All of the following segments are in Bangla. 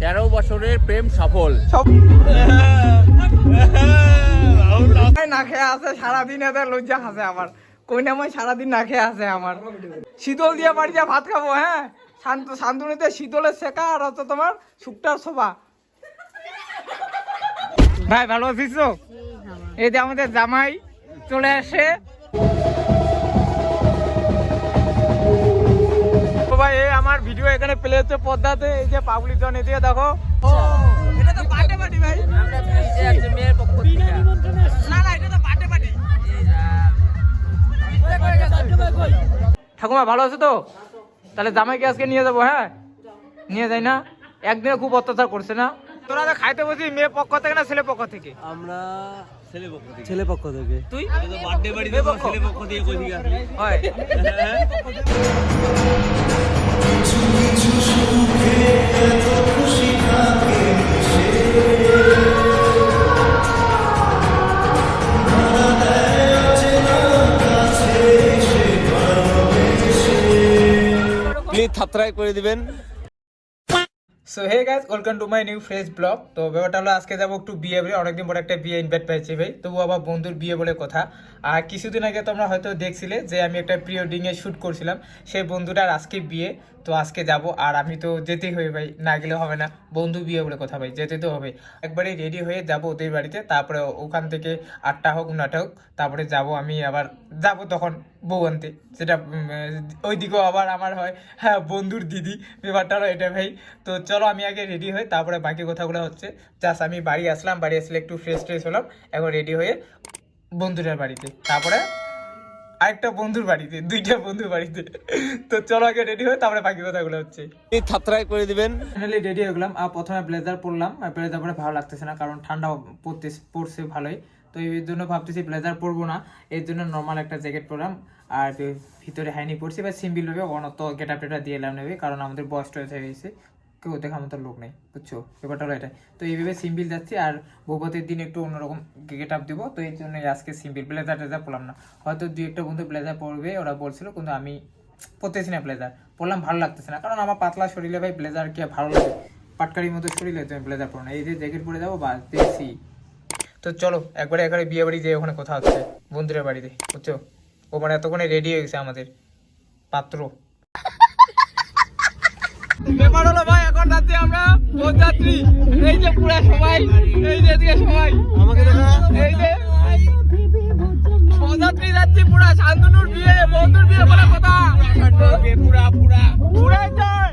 তেরো বছরের প্রেম সফল। সব না খেয়ে আছে সারাদিন এদের লজ্জা খাসে আমার। কইনা মই সারাদিন না খেয়ে আছে আমার। শীতল দিয়ে বাড়ি যা ভাত খাব হ্যাঁ? শান্ত শান্তনিতে শীতলের শেখা আর হচ্ছে তোমার শুকটার শোভা। ভাই ভালো আছিস তো? এই যে আমাদের জামাই চলে আসে। ভাই এই আমার ভিডিও এখানে প্লে হচ্ছে পদ্মাতে। এই যে পাবলিক জন এদিকে দেখো। ও এটা তো বার্থডে পার্টি ভাই। আছে মেয়ের পক্ষ থেকে। না না এটা তো বার্থডে পার্টি ঠাকুমা ভালো আছো তো? তাহলে জামাইকে আজকে নিয়ে যাব হ্যাঁ? নিয়ে যাই না? একদিনে খুব অত্যাচার করছে না? তোরা তো খাইতে বসি মেয়ে পক্ষ থেকে না ছেলে পক্ষ থেকে? আমরা ছেলে পক্ষ থেকে। তুই? বার্থডে বাড়ি পক্ষ? ছেলে পক্ষ দিয়ে কই দিকে হয়? সাবস্ক্রাইব করে দিবেন। So hey guys welcome to my new fresh blog তো ব্যাপারটা হলো, আজকে যাব একটু বিয়ে বলে, অনেকদিন পর একটা বিয়ে ইনভাইট পেয়েছি ভাই। তবু আবার বন্ধুর বিয়ে বলে কথা। আর কিছুদিন আগে তোমরা হয়তো দেখছিলে যে আমি একটা প্রি ওয়েডিং এ শ্যুট করছিলাম, সেই বন্ধুটার আজকে বিয়ে। তো আজকে যাব, আর আমি তো যেতেই হবে ভাই, না গেলে হবে না। বন্ধু বিয়ে বলে কথা ভাই, যেতে তো হবে। একবারে রেডি হয়ে যাব ওদের বাড়িতে, তারপরে ওখান থেকে আটটা হোক, নটা হোক, তারপরে যাব আমি আবার, যাব তখন। বউ আনতে সেটা ওই দিকেও আবার আমার হয়। হ্যাঁ বন্ধুর দিদি ব্যাপারটা এটা ভাই। তো চলো আমি আগে রেডি হই তারপরে বাকি কথাগুলো হচ্ছে। জাস্ট আমি বাড়ি আসলাম বাড়ি আসলে একটু ফ্রেশ ট্রেশ হলাম এখন রেডি হয়ে বন্ধুটার বাড়িতে। তারপরে আরেকটা বন্ধুর বাড়িতে দুইটা বন্ধুর বাড়িতে। তো চলো আগে রেডি হয়ে তারপরে বাকি কথাগুলো হচ্ছে। এই সাবস্ক্রাইব করে দিবেন। ফাইনালি রেডি হয়ে গেলাম। আর প্রথমে ব্লেজার পরলাম আর ব্লেজার পরে ভালো লাগতেছে না কারণ ঠান্ডা পড়তে পড়ছে ভালোই। তো এই জন্য ভাবতেছি ব্লেজার পরবো না। এর জন্য নর্মাল একটা জ্যাকেট পরলাম আর ভিতরে হাইনি পরছি বা সিম্পল ভাবে অনত গেট আপ টেটা দিয়ে এলাম নেবে, কারণ আমাদের বয়স টয়স হয়ে গেছে কেউ দেখার মতো লোক নেই, বুঝছ? ব্যাপারটা হলো এটাই। তো এইভাবে সিম্বিল যাচ্ছি, আর বৌভাতের দিন একটু অন্যরকম গেট আপ দিব, তো এই জন্য আজকে সিম্বিল ব্লেজার টেজার পরলাম না। হয়তো দুই একটা বন্ধু ব্লেজার পরবে, ওরা বলছিল, কিন্তু আমি পরতেছি না ব্লেজার পরলাম, ভালো লাগতেছে না, কারণ আমার পাতলা শরীরে ভাই ব্লেজার কি ভালো লাগে। পাটকারির মতো শরীরে তুমি ব্লেজার পরো না। এই যে জ্যাকেট পরে যাব বা দেখছি। তো চলো একবারে একবারে বিয়ে বাড়ি যেয়ে ওখানে কথা হচ্ছে বন্ধুদের বাড়িতে বুঝছ? ও মানে এতক্ষণে রেডি হয়ে গেছে আমাদের পাত্র। ব্যাপার হলো ভাই এখন যাচ্ছি আমরা যাত্রী। এই যে পুরা সবাই এই যে এদিকে সবাই। আমাকে দেখা। এই যে যাচ্ছি পুরা শান্তনুর বিয়ে বন্ধুর বিয়ে বলে কথা। পুরা পুরা। পুরাই যায়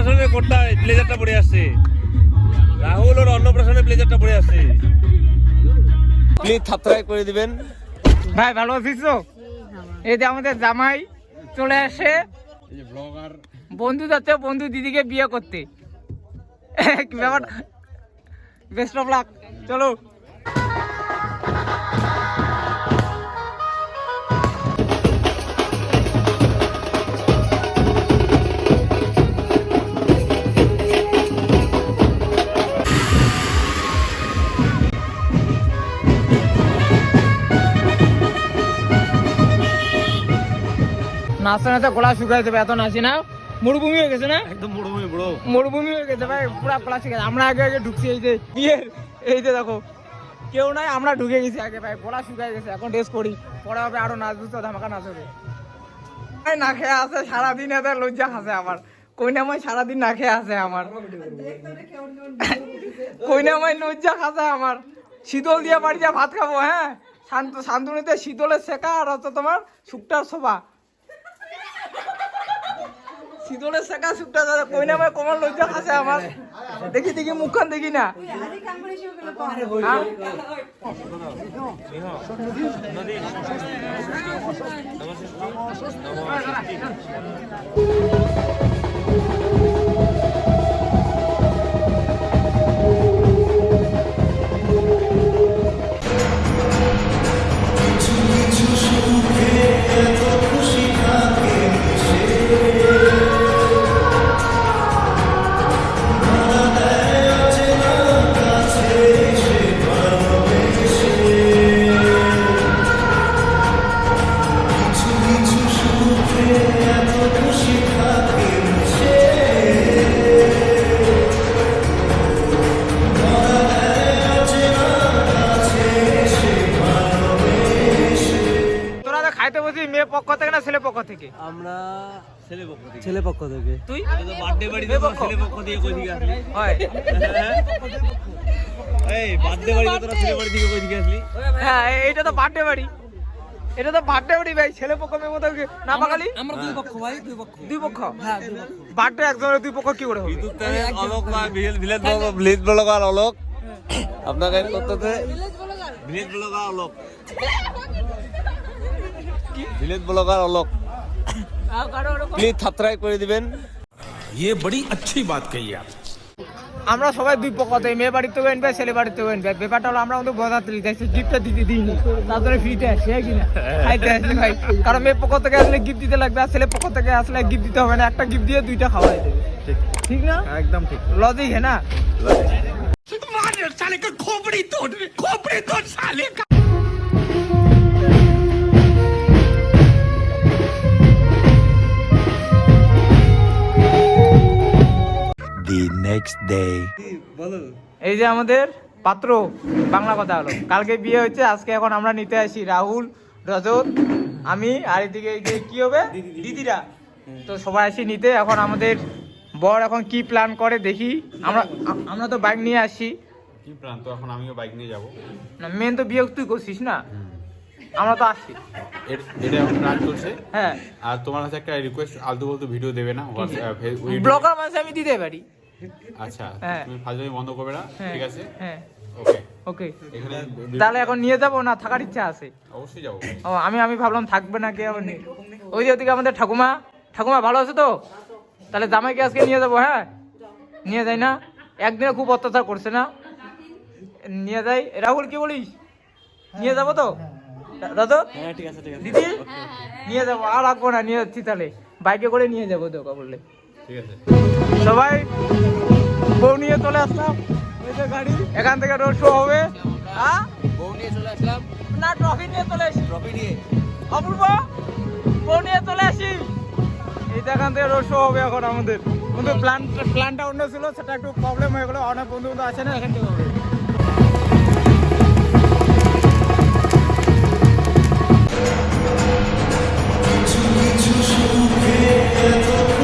অন্নপ্রাশনের কোটটা ব্লেজারটা পরে আসছে। রাহুল ওর অন্নপ্রাশনের ব্লেজারটা পরে আসছে। প্লিজ সাবস্ক্রাইব করে দিবেন। ভাই ভালো আছিস তো? এই যে আমাদের জামাই চলে আসে। বন্ধু যাচ্ছে বন্ধু দিদিকে বিয়ে করতে। ব্যাপার? বেস্ট অফ লাক চলো। নাচতে নাচতে গলা শুকাই যাবে এত নাচি না। মরুভূমি হয়ে গেছে না? একদম মরুভূমি বড় মরুভূমি হয়ে গেছে ভাই পুরা গলা শুকাই গেছে। আমরা আগে আগে ঢুকছি এই যে বিয়ের এই যে দেখো কেউ নাই আমরা ঢুকে গেছি আগে ভাই গলা শুকাই গেছে এখন ড্রেস করি পরে হবে আরও নাচ বুঝতে ধামাকা নাচ হবে। ভাই না খেয়ে আছে সারাদিন এদের লজ্জা খাসে আমার। কইনামাই সারাদিন না খেয়ে আছে আমার। কইনামাই লজ্জা খাসে আমার। শীতল দিয়ে বাড়ি যা ভাত খাব হ্যাঁ? শান্ত শান্তনিতে শীতলের শেখা আর হচ্ছে তোমার শুকটার শোভা। শীতলের শেখা না আমার কমার লজ্জা খাসে আমার দেখি দেখি মুখখান দেখি না হ্যাঁ? পক্ষ থেকে? না ছেলে পক্ষ থেকে। ছেলে পক্ষ থেকে। তুই? বার্থডে বাড়ি ছেলে পক্ষ। দিয়ে কই দিকে আসলি? হয়। এই বার্থডে বাড়ি তোরা ছেলে বাড়ি থেকে কই দিকে আসলি? হ্যাঁ এইটা তো বার্থডে বাড়ি। এটা তো বার্থডে বাড়ি ভাই ছেলে পক্ষ মেয়ে পক্ষ না পাকালি আমরা দুই পক্ষ ভাই দুই পক্ষ। দুই পক্ষ? হ্যাঁ বার্থডে একজনের দুই পক্ষ কি করে হবে? বিদ্যুৎ তারে অলোক বা village village village blogger Alok. আপনাকে করতেছে village blogger Alok. village blogger Alok please subscribe করে দিবেন ये बड़ी अच्छी बात कही आप আমরা সবাই দুই পক্ষ থেকে মেয়ে বাড়ির থেকে এনবে ছেলে বাড়ির থেকে এনবে ব্যাপারটা হলো আমরা আমাদের বজাতে দিতেছি গিফটটা দিতে দিইনি তারপরে ফ্রিতে আসে কিনা খাইতে আসলে ভাই কারণ মেয়ে পক্ষ থেকে আসলে গিফট দিতে লাগবে আর ছেলে পক্ষ থেকে আসলে গিফট দিতে হবে না একটা গিফট দিয়ে দুইটা খাওয়াই দেবে ঠিক না एकदम ठीक লজিক হ্যাঁ না the next day. এই যে আমাদের পাত্র বাংলা কথা হলো। কালকে বিয়ে হচ্ছে আজকে এখন আমরা নিতে আসি রাহুল রজত আমি আর এদিকে এই যে কি হবে? দিদিরা। তো সবাই আসি নিতে এখন আমাদের বর এখন কি প্ল্যান করে দেখি। আমরা আমরা তো বাইক নিয়ে আসি। কি প্ল্যান তো এখন আমিও বাইক নিয়ে যাব। না মেন তো বিয়ে তুই করছিস না? আমরা তো আসছি। এর- এটা এখন প্ল্যান চলছে। হ্যাঁ। আর তোমার কাছে একটা রিকোয়েস্ট আলতু বলতু ভিডিও দেবে না? ব্লগার মানুষ আমি দিতে পারি। আচ্ছা হ্যাঁ। তুমি ফাজলামি বন্ধ করবে না হ্যাঁ ঠিক আছে? হ্যাঁ। ওকে ওকে তাহলে এখন নিয়ে যাব না? থাকার ইচ্ছা আছে? অবশ্যই যাব। ও আমি আমি ভাবলাম থাকবে না কে আবার নেই। ওই যে ওদিকে আমাদের ঠাকুমা। ঠাকুমা ভালো আছে তো? তাহলে জামাইকে আজকে নিয়ে যাব হ্যাঁ? নিয়ে যাই না? একদিনে খুব অত্যাচার করছে না? নিয়ে যাই। রাহুল কি বলিস? নিয়ে যাব তো? দাদু? হ্যাঁ ঠিক আছে ঠিক আছে। দিদি? নিয়ে যাব। আর রাখব না নিয়ে যাচ্ছি তাহলে। বাইকে করে নিয়ে যাব তো বললে। সবাই বউ নিয়ে চলে আসলাম। এই যে গাড়ি এখান থেকে রোড শো হবে। হ্যাঁ? বউ নিয়ে চলে আসলাম। না ট্রফি নিয়ে চলে আসি। ট্রফি নিয়ে। অপূর্ব বউ নিয়ে চলে আসি। এই এখান থেকে রোড শো হবে এখন আমাদের। কিন্তু প্ল্যান প্ল্যানটা অন্য ছিল সেটা একটু প্রবলেম হয়ে গেলো। অনেক বন্ধু বন্ধু আছে না এখান থেকে হবে। তো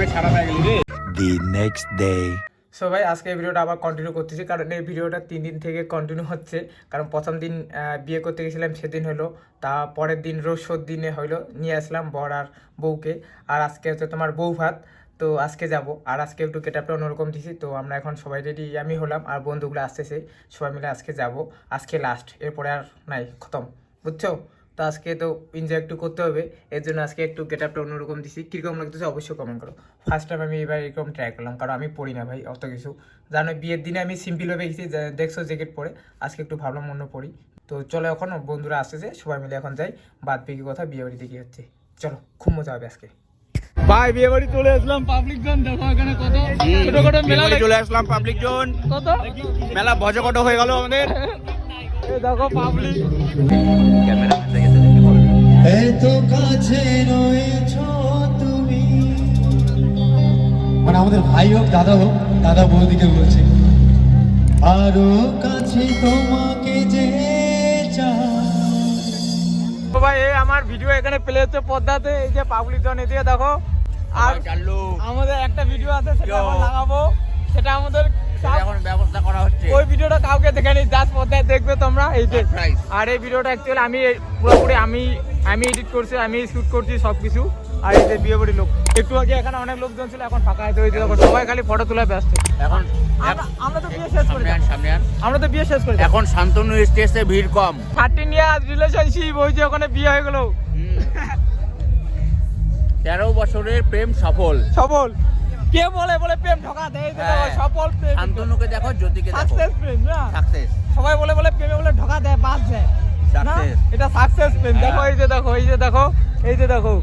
কমে ছাড়া হয়ে গেলি। রে The next day. সো ভাই আজকে এই ভিডিওটা আবার কন্টিনিউ করতেছি কারণ এই ভিডিওটা তিন দিন থেকে কন্টিনিউ হচ্ছে। কারণ প্রথম দিন বিয়ে করতে গেছিলাম সেদিন হলো। তা পরের দিন রোজ দিনে হইল নিয়ে আসলাম বর আর বউকে। আর আজকে হচ্ছে তোমার বউ ভাত তো আজকে যাব। আর আজকে একটু কেটাপটা অন্যরকম দিছি তো আমরা এখন সবাই রেডি আমি হলাম আর বন্ধুগুলো আসতেছে সবাই মিলে আজকে যাব। আজকে লাস্ট এরপরে আর নাই খতম। বুঝছ? তো আজকে তো এনজয় একটু করতে হবে। এর জন্য আজকে একটু গেট আপটা অন্যরকম দিছি। কীরকম লাগতেছে অবশ্যই কমেন্ট করো। ফার্স্ট টাইম আমি এবার এরকম ট্রাই করলাম কারণ আমি পড়ি না ভাই অত কিছু। জানো বিয়ের দিনে আমি সিম্পলভাবে গেছি দেখছ জ্যাকেট পরে। আজকে একটু ভাবলাম অন্য পড়ি তো চলো এখন বন্ধুরা আসতেছে সবাই মিলে এখন যাই। বাদ বিকি কথা বিয়ে বাড়িতে কি হচ্ছে। চলো খুব মজা হবে আজকে। ভাই বিয়ে বাড়ি চলে আসলাম পাবলিক জন দেখো এখানে কত ছোট ছোট মেলা চলে আসলাম পাবলিক জোন কত? মেলা ভজকট হয়ে গেল আমাদের। দেখো পাবলিক আমাদের ভাই হোক দাদা হোক দাদা বৌদিকে বলছি। আরও কাছে তোমাকে যে ভাই এই আমার ভিডিও এখানে প্লে হচ্ছে পদ্মাতে এই যে পাবলিক জন এদিকে দেখো। আর আমাদের একটা ভিডিও আছে সেটা লাগাবো। সেটা আমাদের এখন ব্যবস্থা করা হচ্ছে। ওই ভিডিওটা কাউকে দেখেনি জাস্ট পদ্মায় দেখবে তোমরা এই যে। আর এই ভিডিওটা অ্যাকচুয়ালি আমি পুরোপুরি আমি আমি এডিট করছি আমি শুট করছি সব কিছু আর এই যে বিয়ে বাড়ির লোক। একটু আগে এখানে অনেক লোকজন ছিল এখন ফাঁকা হয়েছে ওই যে সবাই খালি ফটো তোলা ব্যস্ত। এখন আমরা তো বিয়ে শেষ করে আমরা তো বিয়ে শেষ করে এখন শান্তনু স্টেজে ভিড় কম। থার্টিন ইয়ার রিলেশনশিপ ওই যে ওখানে বিয়ে হয়ে গেল। তেরো বছরের প্রেম সফল। সফল। কে বলে বলে প্রেম ঠকা দেয় হ্যাঁ। সফল প্রেম। শান্তনুকে দেখো জ্যোতিকে দেখো। সাকসেস প্রেম না? সাকসেস সবাই বলে বলে প্রেমে বলে ঢকা দেয় বাদ দেয়। এটা সাকসেস প্রেম। দেখো এই যে দেখো এই যে দেখো এই যে দেখো।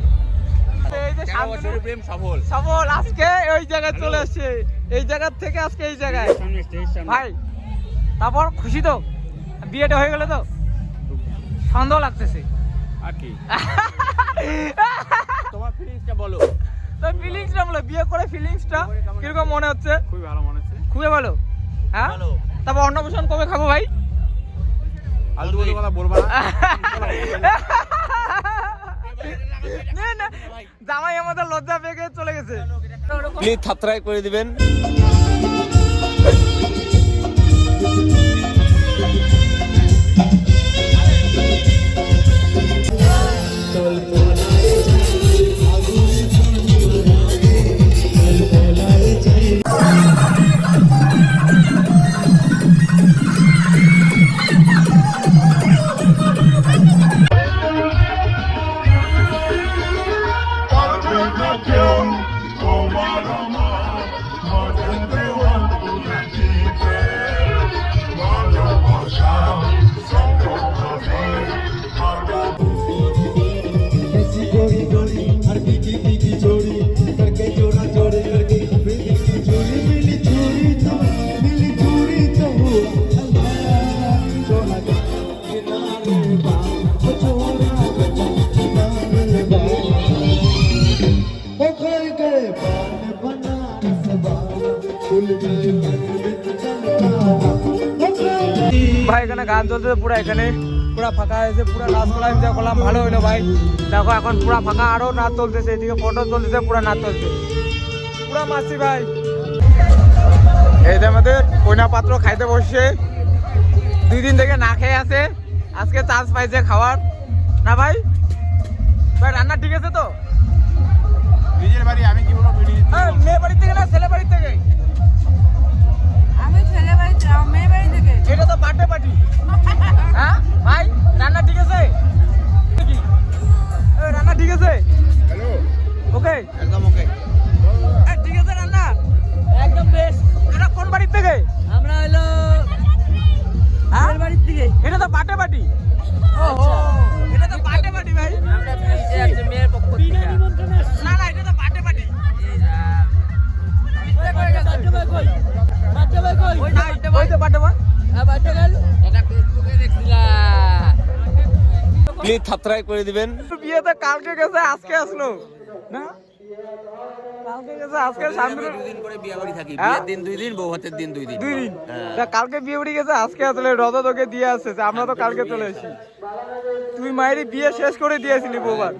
যে শান্তনু প্রেম সফল? সফল আজকে ওই জায়গায় চলে আসছে। এই জায়গা থেকে আজকে এই জায়গায়। ভাই তারপর খুশি তো? বিয়েটা হয়ে গেলে তো? সন্দেহ লাগতেছে। আর কি? তোমার ফিলিংসটা বলো। তো ফিলিংসটা বলে বিয়ে করে ফিলিংসটা কীরকম মনে হচ্ছে? খুবই ভালো মনে হচ্ছে। খুবই ভালো। হ্যাঁ? তারপর অন্নপ্রাশন কবে খাব ভাই? আলতু কথা বলবা জামাই আমাদের লজ্জা পেয়ে চলে গেছে। প্লিজ থাত্রায় করে দিবেন। ऐसी गोरी गोरी हर पीकी पीकी जोड़ी करके जोड़ा जोड़े करके मिली चोरी मिली चोरी तो मिली चोरी तो हुआ अल्लाह चोरा का किनारे बाम ओ चोरा का किनारे बाम ओ खोल गए बाल बनारस बाल खुल गए मन बिच चलता ओ खोल गए ভাই এখানে গান চলছে পুরো এখানে পুরো ফাঁকা হয়েছে পুরো নাচ করা এনজয় করলাম ভালো হলো ভাই। দেখো এখন পুরো ফাঁকা আরও নাচ চলতেছে এদিকে ফটো চলতেছে পুরো নাচ চলছে। পুরো মাসি ভাই। এই যে আমাদের কইনা পাত্র খাইতে বসছে। দুই দিন থেকে না খেয়ে আছে আজকে চান্স পাইছে খাওয়ার। না ভাই? ভাই রান্না ঠিক আছে তো? নিজের বাড়ি আমি কি বলব হ্যাঁ, মেয়ে বাড়ি থেকে না ছেলে বাড়ি থেকে? আমি ছেলে বাড়িতে আমার মেয়ে বাড়ি থেকে? এটা তো বার্থডে পার্টি প্লিজ সাবস্ক্রাইব করে দিবেন। বিয়েতে কালকে গেছে আজকে আসলো। না? কালকে গেছে আজকে শান্তনু দুদিন করে বিয়ে বাড়ি থাকি? বিয়ের দিন দুই দিন বউ হাতের দিন দুই দিন। দুই দিন। তা কালকে বিয়ে উঠে গেছে আজকে আসলে রথ তোকে দিয়ে আসছে আমরা তো কালকে চলে এসেছি। তুই মায়েরই বিয়ে শেষ করে দিয়েছিলি বৌবার